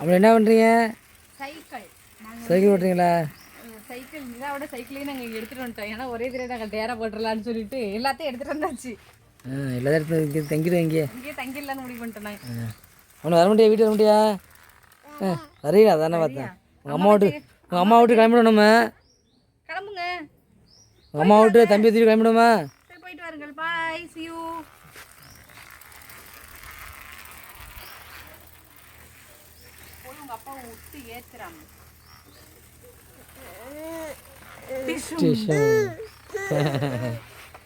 அப்புறம் என்ன பண்ணுறீங்க சைக்கிள். சைக்கிள் ஓட்டுறீங்களா? சைக்கிள். இதாவோட சைக்கிளையும் நாங்கள் எடுத்துகிட்டு வந்துட்டோம். ஏன்னா ஒரே தடவை நாங்கள் டேரா போட்டுடலான்னு சொல்லிட்டு எல்லாத்தையும் எடுத்துகிட்டு வந்தாச்சு. ஆ எல்லா இடத்துல இங்கே தங்கிடுவேன் இங்கே இங்கேயே தங்கிடலான்னு முடிவு பண்ணிட்டோம் நாங்கள் அவனை வர முடியா? வீட்டுக்கு வர முடியா? ஆ வரீங்களா தானே பார்த்தேன். உங்கள் அம்மா விட்டு உங்கள் அம்மா விட்டு கிளம்பிடணுமா? கிளம்புங்க. உங்கள் அம்மா விட்டு தம்பி தூக்கி கிளம்பிடுமா? போயிட்டு வாருங்கள். பாய் you போய் உங்கள் அப்பாவை விட்டு ஏற்றுறாங்க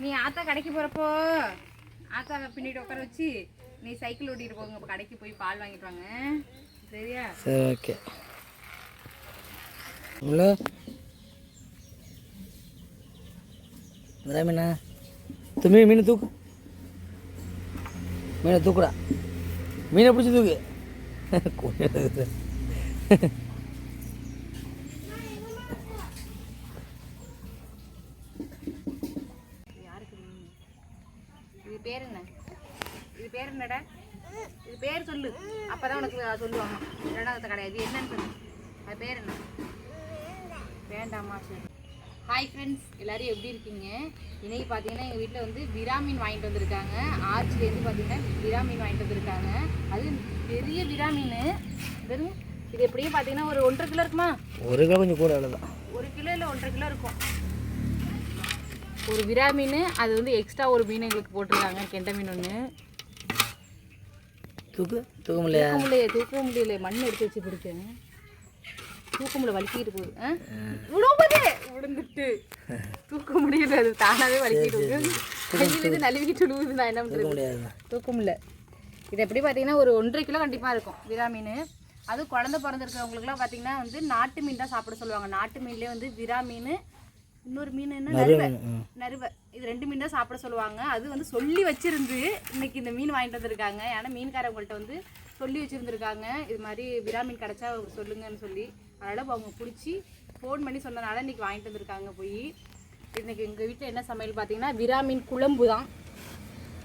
நீ ஆத்தா கடைக்கு போகிறப்போ ஆத்தாவை பின்னிட்டு உட்கார வச்சு நீ சைக்கிள் ஓட்டிட்டு போங்க கடைக்கு போய் பால் வாங்கிட்டு வாங்க. சரியா? சரி ஓகே. உங்கள மீனா. தும்மி மீன் தூக்கு. மீனை தூக்குடா. மீனை பிடிச்சி தூக்கு. கொஞ்சம் இது பேர் என்ன இது பேர் என்னடா? இது பேர் சொல்லு. அப்பதான் உனக்கு சொல்லுவாங்க. ரெண்டாவது கடை இது என்னன்னு சொல்லு. அது பேர் என்ன? வேண்டாமா சரி. ஹாய் ஃப்ரெண்ட்ஸ் எல்லாரும் எப்படி இருக்கீங்க? இன்னைக்கு பார்த்தீங்கன்னா எங்கள் வீட்டில் வந்து விராமீன் வாங்கிட்டு வந்திருக்காங்க. ஆர்ச்சிலேருந்து பார்த்தீங்கன்னா விராமீன் வாங்கிட்டு வந்திருக்காங்க. அது பெரிய விராமீன் வெறும் இது எப்படியும் பார்த்தீங்கன்னா ஒரு ஒன்றரை கிலோ இருக்குமா? ஒரு கிலோ கொஞ்சம் கூட அவ்வளோதான் ஒரு கிலோ இல்லை ஒன்றரை கிலோ இருக்கும். ஒரு விரா மீன் அது வந்து எக்ஸ்ட்ரா ஒரு மீன் எங்களுக்கு போட்டிருக்காங்க கெண்டை மீன் ஒன்று தூக்கு தூக்க முடியலையா தூக்க முடியல தூக்க முடியல மண் எடுத்து வச்சு பிடிச்சேன் தூக்க முடியல வலிக்கிட்டு போகுது. ஆ? விழும்போது விழுந்துட்டு. தூக்க முடியல அது தானாவே வலிக்கிட்டு போகுது. நழுவிக்கிட்டு விழுவுது நான் என்ன பண்ணுறது தூக்க முடியல இது எப்படி பார்த்தீங்கன்னா ஒரு ஒன்றரை கிலோ கண்டிப்பாக இருக்கும் விரா மீன் அதுவும் குழந்தை பிறந்திருக்கிறவங்களுக்குலாம் பார்த்தீங்கன்னா வந்து நாட்டு மீன் தான் சாப்பிட சொல்லுவாங்க. நாட்டு மீன்லேயே வந்து விரா மீன் இன்னொரு மீன் என்ன? நறுவை. நறுவை. இது ரெண்டு மீன் தான் சாப்பிட சொல்லுவாங்க. அது வந்து சொல்லி வச்சிருந்து இன்னைக்கு இந்த மீன் வாங்கிட்டு வந்திருக்காங்க. ஏன்னா மீன்காரவங்கள்ட்ட வந்து சொல்லி வச்சிருந்திருக்காங்க. இது மாதிரி விரா மீன் கிடச்சா சொல்லுங்கன்னு சொல்லி. அதனால் அவங்க பிடிச்சி ஃபோன் பண்ணி சொன்னனால இன்னைக்கு வாங்கிட்டு வந்திருக்காங்க போய். இன்னைக்கு எங்கள் வீட்டில் என்ன சமையல் பார்த்தீங்கன்னா விரா மீன் குழம்பு தான்.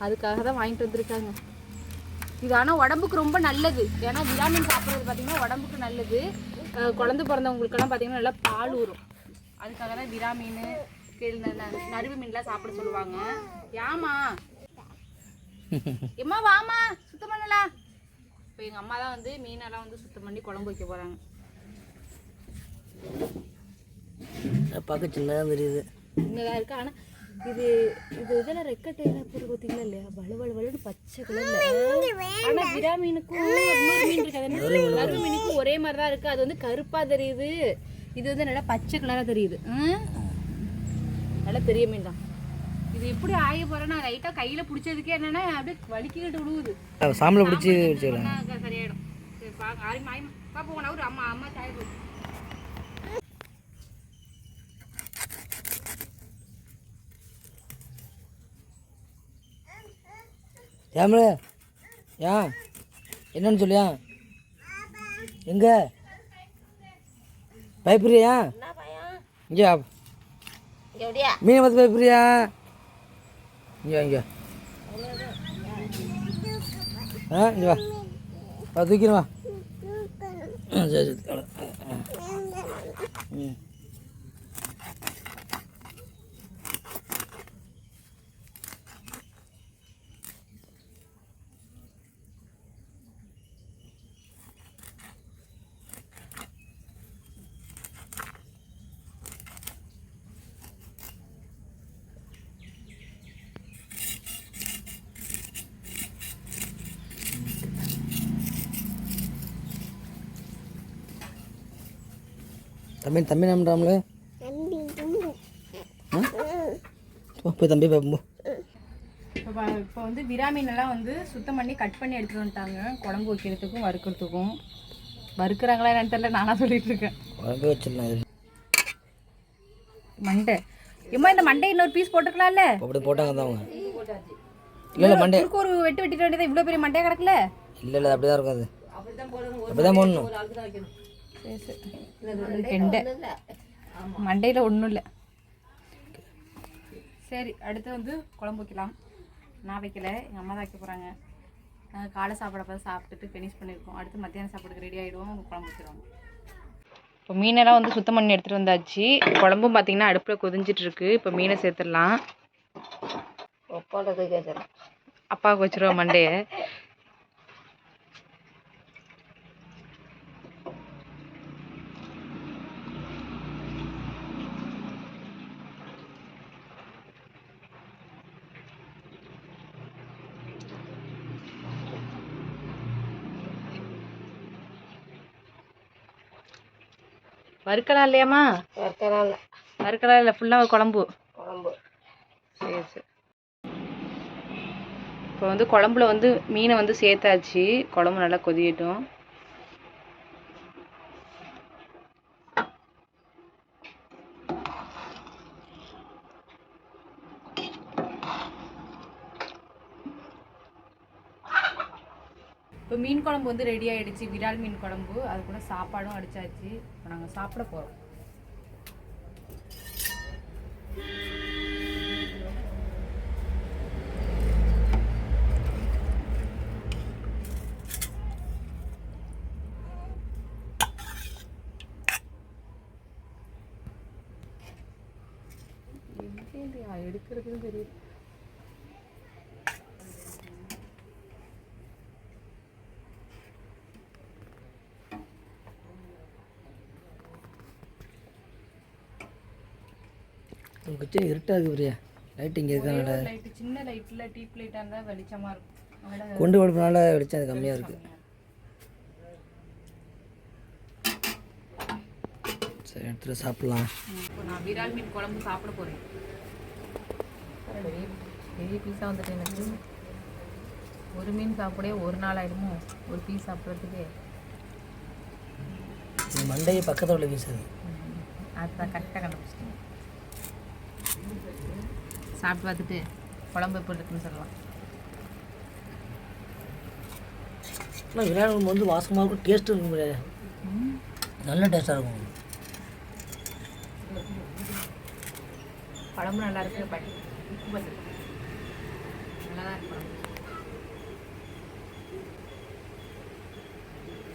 அதுக்காக தான் வாங்கிட்டு வந்திருக்காங்க. இது ஆனால் உடம்புக்கு ரொம்ப நல்லது. ஏன்னா விராமின் சாப்பிட்றது பார்த்தீங்கன்னா உடம்புக்கு நல்லது. குழந்தை பிறந்தவங்களுக்கெல்லாம் பார்த்தீங்கன்னா நல்லா பால் ஊறும். அதுக்காக தான் ந- ந- நறுவு மீன்லாம் சாப்பிட சொல்லுவாங்க. ஏமா எம்மா வாமா சுத்தம் பண்ணலாம் இப்போ எங்கள் அம்மா தான் வந்து மீனெல்லாம் வந்து சுத்தம் பண்ணி குழம்பு வைக்க போகிறாங்க பார்க்க சின்னதாக தெரியுது. சின்னதாக இருக்கு. ஆனால் இது இது இதெல்லாம் ரெக்கட்டை போட்டு பார்த்தீங்களா இல்லையா? வலு வலு வலுன்னு பச்சை கலர்ல ஆனா விரா மீனுக்கும் மீன் இருக்கு. அது என்ன? நறு மீனுக்கும் ஒரே மாதிரி தான் இருக்கு. அது வந்து கருப்பா தெரியுது. இது வந்து நல்லா பச்சை கலரா தெரியுது? நல்ல பெரிய மீன் தான் இது எப்படி ஆய போறேன்னா லைட்டா கையில பிடிச்சதுக்கே என்னன்னா அப்படியே வலிக்கிட்டு விழுவுது சாம்பலை பிடிச்சி சரியாயிடும். பாப்போம் ஒரு அம்மா அம்மா போகுது. ஏம்ல ஏன்? என்னன்னு சொல்லியா? எங்க? பயப்படுறியா இங்கே மீனை பார்த்து பயப்படுறியா இங்கே இங்கே. ஆ இங்கே வா. வா தூக்கிடு வா. ஆ, சரி சரி. ம். தம்பி தம்பி நம்புறாங்களே போய் தம்பி பார்ப்போம் இப்போ இப்போ வந்து விராமீன் எல்லாம் வந்து சுத்தம் பண்ணி கட் பண்ணி எடுத்துட்டு வந்துட்டாங்க. குழம்பு வைக்கிறதுக்கும் வறுக்கிறதுக்கும். வறுக்கிறாங்களா என்னன்னு தெரியல நானா சொல்லிட்டு இருக்கேன். குழம்பு வச்சிடலாம் மண்டை. எம்மா இந்த மண்டை இன்னொரு பீஸ் போட்டுக்கலாம்ல? அப்படி போட்டாங்க தான் அவங்க. இல்லை இல்லை மண்டே. ஒரு வெட்டு வெட்டிட்டு வேண்டியது இவ்வளோ பெரிய மண்டையா கிடக்கல? இல்லை இல்லை அப்படி தான் இருக்கும் அது. அப்படி தான் போடணும். சரி சரி கெண்டை மண்டையில் ஒன்றும் இல்லை சரி அடுத்து வந்து குழம்பு வைக்கலாம். நான் வைக்கல எங்கள் அம்மா தான் வைக்க போகிறாங்க நாங்கள் காலை சாப்பாடப்போ சாப்பிட்டுட்டு ஃபினிஷ் பண்ணியிருக்கோம் அடுத்து மத்தியானம் சாப்பாடுக்கு ரெடி ஆகிடுவோம் குழம்பு வச்சிருவாங்க. இப்போ மீனெல்லாம் வந்து சுத்தம் பண்ணி எடுத்துகிட்டு வந்தாச்சு. குழம்பும் பார்த்தீங்கன்னா அடுப்பில் கொதிஞ்சிட்டு இருக்கு. இப்போ மீனை சேர்த்துடலாம். அப்பாவுக்கு வச்சிருவோம் மண்டையை. வறுக்கலாம் இல்லையாம்மா? வறுக்கலாம் வறுக்கலாம் இல்லை ஃபுல்லாக குழம்பு. குழம்பு. சரி சரி. இப்போ வந்து குழம்புல வந்து மீனை வந்து சேர்த்தாச்சு. குழம்பு நல்லா கொதியட்டும். இப்போ மீன் குழம்பு வந்து ரெடி ஆகிடுச்சு விரால் மீன் குழம்பு. அது கூட சாப்பாடும் அடிச்சாச்சு. இப்போ நாங்கள் சாப்பிட போகிறோம் எடுக்கிறதுன்னு தெரியுது உங்கள் கிச்சன் இருட்டாக இருக்கு பிரியா. லைட் இங்கே இருக்கனால. லைட்டு சின்ன லைட்டில் டீப் லைட்டாக இருந்தால் வெளிச்சமாக இருக்கும். கொண்டு கொடுப்பனால வெளிச்சம் அது கம்மியாக இருக்குது சரி எடுத்துகிட்டு சாப்பிட்லாம். இப்போ நான் விரால் மீன் குழம்பு சாப்பிட போகிறேன் பெரிய பீஸாக வந்துட்டு எனக்கு. ஒரு மீன் சாப்பிடவே ஒரு நாள் ஆயிடுமோ? ஒரு பீஸ் சாப்பிட்றதுக்கு. மண்டையை பக்கத்தில் உள்ள வீசுது அதுதான் கரெக்டாக கண்டுபிடிச்சிட்டேன். சாப்பிட்டு பார்த்துட்டு குழம்பு எப்படி இருக்குன்னு சொல்லலாம். ஆனால் விரால் குழம்பு வந்து வாசமாக இருக்கும் டேஸ்ட்டும் இருக்கும் பிரியா நல்ல டேஸ்ட்டாக இருக்கும். குழம்பு நல்லா இருக்கு பட் உப்பு பத்து. நல்லா தான் இருக்கு குழம்பு.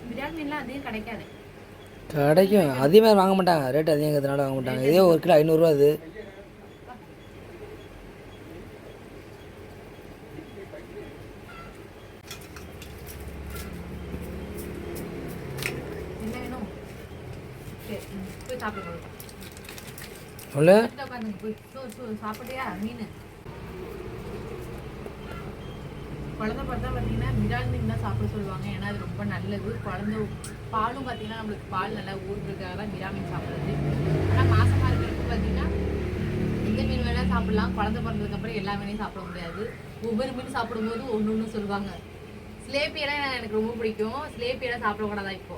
பிரியாணி மீன்லாம் அதிகம் கிடைக்காது. கிடைக்கும். அதிகமாக வாங்க மாட்டாங்க. ரேட் அதிகங்கிறதுனால வாங்க மாட்டாங்க. இதே ஒரு கிலோ ஐநூறுரூவா அது என்ன வேணும் சரி ம், சாப்பிட்டியா மீன் குழந்தை பார்த்தா பார்த்தீங்கன்னா விரால் மீன் தான் சாப்பிட சொல்லுவாங்க. ஏன்னா அது ரொம்ப நல்லது. குழந்தை பாலும் பார்த்தீங்கன்னா நம்மளுக்கு பால் நல்லா ஊறுறதுக்காக தான் விரால் மீன் சாப்பிட்றது. ஆனால் மாசமாக இருக்கிறப்ப பார்த்தீங்கன்னா எந்த மீன் வேணால் சாப்பிடலாம் குழந்தை பிறந்ததுக்கப்புறம் எல்லா மீனையும் சாப்பிட முடியாது. ஒவ்வொரு மீன் சாப்பிடும்போது ஒன்று ஒன்று சொல்லுவாங்க. ஸ்லேப்பியெல்லாம் எனக்கு ரொம்ப பிடிக்கும். ஸ்லேப்பியெல்லாம் சாப்பிடக்கூடாதா இப்போ?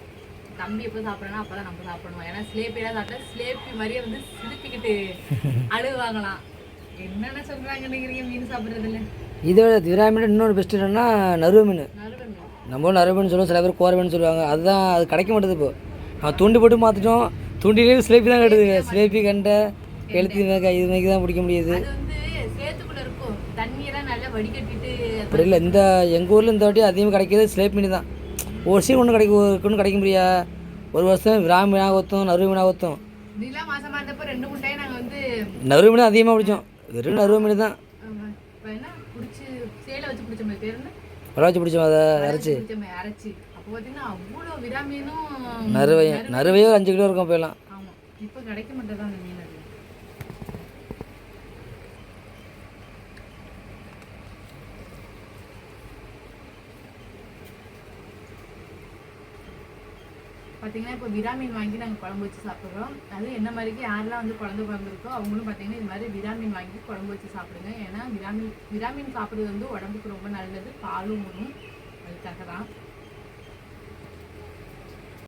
தம்பி எப்போ சாப்பிட்றனா அப்போ தான் நம்ம சாப்பிடணும். ஏன்னா ஸ்லேப்பியெல்லாம் சாப்பிட்டா ஸ்லேப்பி மாதிரியே வந்து சிரிப்பிக்கிட்டு அழுவாங்களாம். என்னென்ன சொல்கிறாங்க நினைக்கிறீங்க மீன் சாப்பிட்றதுல. இதோட விரால் மீன் இன்னொரு பெஸ்ட் என்னன்னா நறுவ மீன். நம்ம நறுவ சொல்லுவோம் சில பேர் கோர மீன் சொல்லுவாங்க. அதுதான் அது கிடைக்க மாட்டேது இப்போ. நம்ம தூண்டி போட்டு மாற்றிட்டோம் தூண்டிலே சிலேபி தான் கட்டுது சிலேபி கண்டை எழுத்து இது மேய்க்கு தான் பிடிக்க முடியுது. அப்படி இல்லை. இந்த எங்கள் ஊரில் இந்த வாட்டி அதிகமாக கிடைக்கிறது சிலேபி மீன் தான். ஒரு சீன் ஒன்று கிடைக்கும் ஒன்று கிடைக்க முடியா? ஒரு வருஷம் விரால் மீனாக ஒத்தும் நறுவ மீனாக வந்து நறுவ மீன் அதிகமாக பிடிச்சோம். வெறும் நறுவ மீன் தான். சேலை வச்சு பிடிச்சோம் அதை அரைச்சி. நறுவையும் நறுவையோ அஞ்சு கிலோ இருக்கும் போயெல்லாம் இப்போ கிடைக்க மாட்டேதான் அந்த மீன் அது பார்த்தீங்கன்னா இப்போ விராமின் வாங்கி நாங்கள் குழம்பு வச்சு சாப்பிட்றோம். அது என்ன மாதிரிக்கு யாரெல்லாம் வந்து குழந்தை பிறந்திருக்கோ அவங்களும் பார்த்தீங்கன்னா இது மாதிரி விராமின் வாங்கி குழம்பு வச்சு சாப்பிடுங்க. ஏன்னா விராமின் விராமின் சாப்பிட்றது வந்து உடம்புக்கு ரொம்ப நல்லது பாலும் ஒன்றும் அதுக்காக தான்.